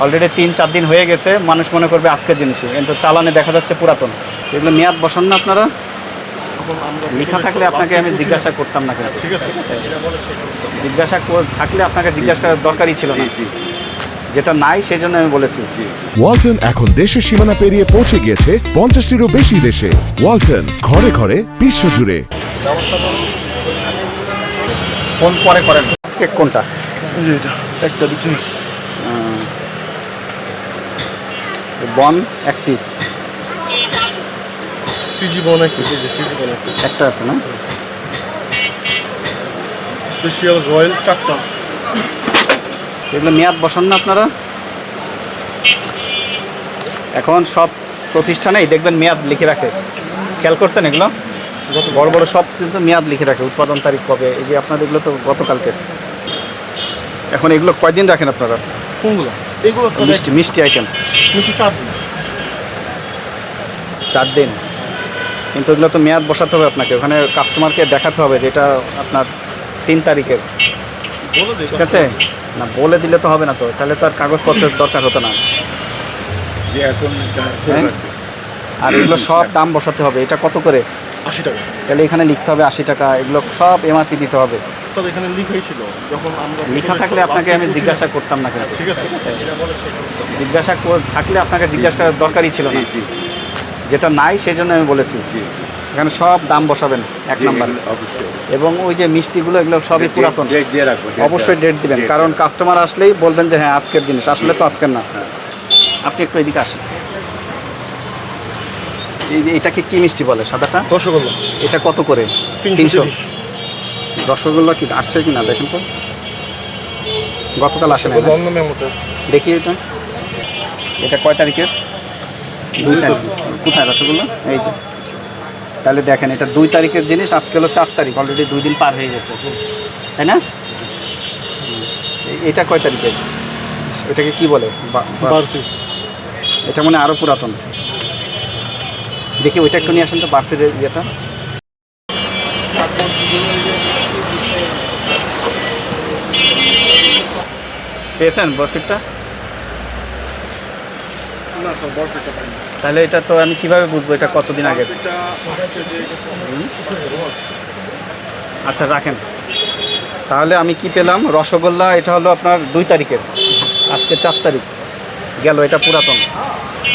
Already তিন চার দিন হয়ে গেছে মানুষ মনে করবে আজকের জিনিসই। কিন্তু চালানে দেখা যাচ্ছে পুরাতন। এগুলো মেয়াদ বসান না আপনারা? লেখা থাকলে আপনাকে আমি জিজ্ঞাসা করতাম না কেন জিজ্ঞাসা কর- থাকলে আপনাকে জিজ্ঞাসা করার দরকারই ছিল না। যেটা নাই সেই জন্য আমি বলেছি। ওয়ালটন এখন দেশের সীমানা পেরিয়ে পৌঁছে গিয়েছে পঞ্চাশটিরও বেশি দেশে। ওয়ালটন ঘরে ঘরে বিশ্ব জুড়ে ফোন পরে করেন? আজকে কোনটা? একটা বিক্রি হয়েছে বন এক পিস সিজি বন একটা আছে না? স্পেশাল রয়্যাল চারটা এগুলো মেয়াদ বসান না আপনারা? এখন সব প্রতিষ্ঠানেই দেখবেন মেয়াদ লিখে রাখে। খেয়াল করছেন এগুলো? বড় বড় সব কিছু মেয়াদ লিখে রাখে উৎপাদন তারিখ কবে এই যে আপনাদের এগুলো তো গতকালকে। এখন এগুলো কয়দিন রাখেন আপনারা? কোনগুলো? এগুলো মিষ্টি মিষ্টি আইটেম মিষ্টি চার দিন। চার দিন। কিন্তু এগুলো তো মেয়াদ বসাতে হবে আপনাকে। ওখানে কাস্টমারকে দেখাতে হবে যেটা আপনার তিন তারিখের। বলে ঠিক আছে? না বলে দিলে তো হবে না তো। তাহলে তো আর কাগজপত্রের দরকার হতো না। হ্যাঁ? আর এগুলো সব দাম বসাতে হবে। এটা কত করে? আশি টাকা। তাহলে এখানে লিখতে হবে আশি টাকা। এগুলো সব এমআরপি দিতে হবে। স্যার এখানে লিখাই ছিল যখন আমরা লেখা থাকলে আপনাকে আমি জিজ্ঞাসা করতাম না কেন? ঠিক আছে জিজ্ঞাসা কর- থাকলে আপনাকে জিজ্ঞাসা করার দরকারই ছিল না। যেটা নাই সেই জন্য আমি বলেছি। এখানে সব দাম বসাবেন এক নাম্বার। এবং ওই যে মিষ্টিগুলো এগুলো সবই পুরাতন। অবশ্যই ডেট দিবেন। কারণ কাস্টমার আসলেই বলবেন যে হ্যাঁ আজকের জিনিস। আসলে তো আজকের না। আপনি একটু এদিকে আসেন। এই এটাকে কি মিষ্টি বলে সাদাটা? রসগোল্লা। এটা কত করে? তিনশো রসগোল্লা কি আসছে কি না দেখেন তো। গতকাল আসে না? দেখি এটা। এটা কয় তারিখের? দুই তারিখ। কোথায় রসগোল্লা এই যে। তাহলে দেখেন এটা দুই তারিখের জিনিস আজকে হলো চার তারিখ অলরেডি দুই দিন পার হয়ে গেছে। তাই না? এটা কয় তারিখের? এটাকে কি বলে? এটা মনে আরও পুরাতন। দেখি ওইটা একটু নিয়ে আসেন তো বার্ফির ইয়েটা। পেয়েছেন বরফিরটা না স্যার বরফিটা পাইনি। তাহলে এটা তো আমি কীভাবে বুঝব? এটা কতদিন আগে? আচ্ছা রাখেন। তাহলে আমি কি পেলাম? রসগোল্লা এটা হলো আপনার দুই তারিখের। আজকে চার তারিখ। গেল এটা পুরাতন।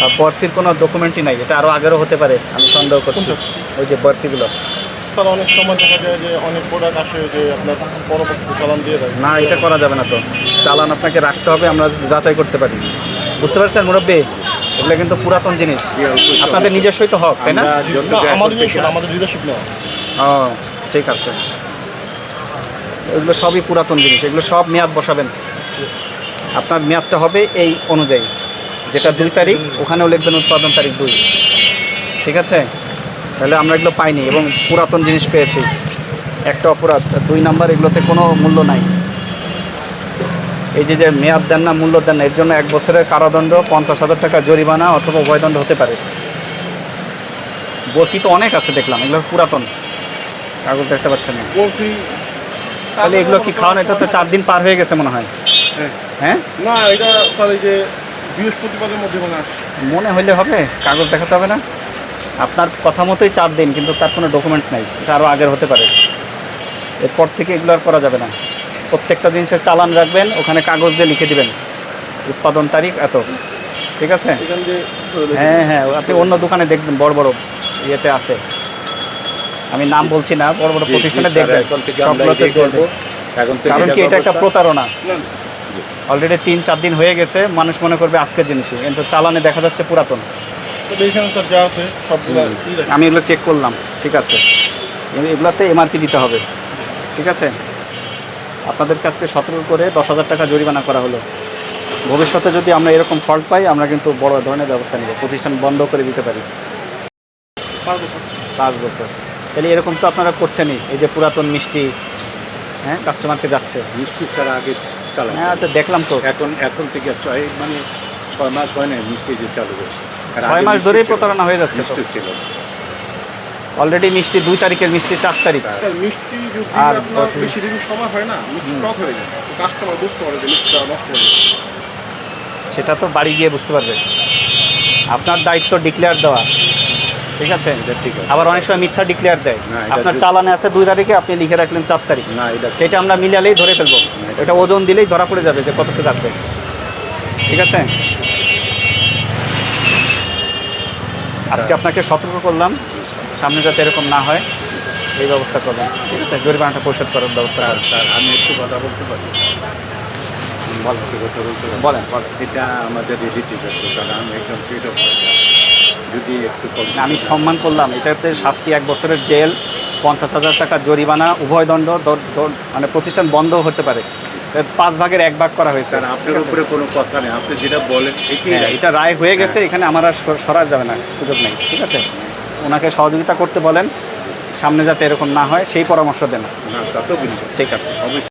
আর বরফির কোনো ডকুমেন্টই নাই। এটা আরও আগেরও হতে পারে আমি সন্দেহ করছি। ওই যে বরফিগুলো। অনেক সময় দেখা যায় যে অনেক প্রোডাক্ট আসে যে আপনার পরবর্তীতে চালান দিয়ে দেয়। না এটা করা যাবে না তো। চালান আপনাকে রাখতে হবে আমরা যাচাই করতে পারি। বুঝতে পারছেন মুরব্বী? এগুলো কিন্তু পুরাতন জিনিস। আপনাদের নিজস্বই তো হক তাই না? না, আমাদের আমাদের লিডারশিপ নেওয়া। ও ঠিক আছে। এগুলো সবই পুরাতন জিনিস এগুলো সব মেয়াদ বসাবেন। আপনার মেয়াদটা হবে এই অনুযায়ী। যেটা দুই তারিখ ওখানেও লিখবেন উৎপাদন তারিখ দুই। ঠিক আছে? তাহলে আমরা এগুলো পাইনি এবং পুরাতন জিনিস পেয়েছি। একটা অপরাধ দুই নাম্বার এগুলোতে কোনো মূল্য নাই। এই যে যে মেয়াদ দেন না মূল্য দেন না এর জন্য এক বছরের কারাদণ্ড পঞ্চাশ হাজার টাকা জরিমানা অথবা উভয়দণ্ড হতে পারে। বরফি তো অনেক আছে দেখলাম। এগুলো পুরাতন। কাগজ দেখতে পাচ্ছেন না। তাহলে এগুলো কি খাওয়ানো এটা তো চার দিন পার হয়ে গেছে মনে হয়। হ্যাঁ। হ্যাঁ? না এটা স্যার এই যে বৃহস্পতিবারের মধ্যে মনে আসে মনে হইলে হবে কাগজ দেখাতে হবে না। আপনার কথা মতোই চার দিন কিন্তু তার কোনো ডকুমেন্টস নাই। এটা আরও আগের হতে পারে। এরপর থেকে এগুলো আর করা যাবে না। প্রত্যেকটা জিনিসের চালান রাখবেন ওখানে কাগজ দিয়ে লিখে দিবেন। উৎপাদন তারিখ এত। ঠিক আছে? হ্যাঁ হ্যাঁ আপনি অন্য দোকানে দেখবেন বড় বড় ইয়েতে আছে। আমি নাম বলছি না বড় বড় প্রতিষ্ঠানে দেখবেন। সবগুলোতে কারণ কি এটা একটা প্রতারণা। অলরেডি তিন চার দিন হয়ে গেছে মানুষ মনে করবে আজকের জিনিসই। কিন্তু চালানে দেখা যাচ্ছে পুরাতন। তবে স্যার যা আছে সবগুলো আমি এগুলো চেক করলাম ঠিক আছে। এগুলোতে এমআরপি দিতে হবে ঠিক আছে? আপনাদের কাছকে সতর্ক করে দশ হাজার টাকা জরিমানা করা হলো। ভবিষ্যতে যদি আমরা এরকম ফল্ট পাই আমরা কিন্তু বড় ধরনের ব্যবস্থা নেব প্রতিষ্ঠান বন্ধ করে দিতে পারি। পাঁচ বছর। তাহলে এরকম তো আপনারা করছেনই এই যে পুরাতন মিষ্টি হ্যাঁ কাস্টমারকে যাচ্ছে। মিষ্টি ছাড়া আগে হ্যাঁ আচ্ছা দেখলাম তো। এখন এখন থেকে ছয় মানে ছয় মাস হয় না মিষ্টি যে চালু করছে। ছয় মাস ধরেই প্রতারণা হয়ে যাচ্ছে ছিল। অলরেডি মিষ্টি দুই তারিখের মিষ্টি চার তারিখ। মিষ্টি আর বেশি দিন সময় হয় না হয়ে যায়। কাস্টমার বুঝতে পারে যে মিষ্টিটা নষ্ট হয়ে গেছে। সেটা তো বাড়ি গিয়ে বুঝতে পারবে। আপনার দায়িত্ব ডিক্লেয়ার দেওয়া। ঠিক আছে? ঠিক আবার অনেক সময় মিথ্যা ডিক্লেয়ার দেয়। আপনার চালানে আছে দুই তারিখে আপনি লিখে রাখলেন চার তারিখ। না এটা সেটা আমরা মিলালেই ধরে ফেলব। এটা- ওজন দিলেই ধরা পড়ে যাবে যে কতটুকু আছে। ঠিক আছে? আজকে আপনাকে সতর্ক করলাম। সামনে যাতে এরকম না হয় এই ব্যবস্থা করবেন ঠিক আছে? জরিমানাটা পরিশোধ করার ব্যবস্থা স্যার করবেন স্যার আমি একটু কথা বলতে পারি। বলেন। বলেন এটা আমাদের রিলেটিভ একটু কারণ যদি একটু আমি সম্মান করলাম। এটাতে শাস্তি এক বছরের জেল পঞ্চাশ হাজার টাকা জরিমানা উভয় দণ্ড মানে প্রতিষ্ঠান বন্ধ হতে পারে। পাঁচ ভাগের এক ভাগ করা হয়েছে। আপনার উপরে কোনো কথা নেই। আপনি যেটা বলেন হ্যাঁ, এটা রায় হয়ে গেছে এখানে আমার আর সর- যাবে না সুযোগ নেই ঠিক আছে? ওনাকে সহযোগিতা করতে বলেন সামনে যাতে এরকম না হয় সেই পরামর্শ দেন। ঠিক আছে। অবশ্যই।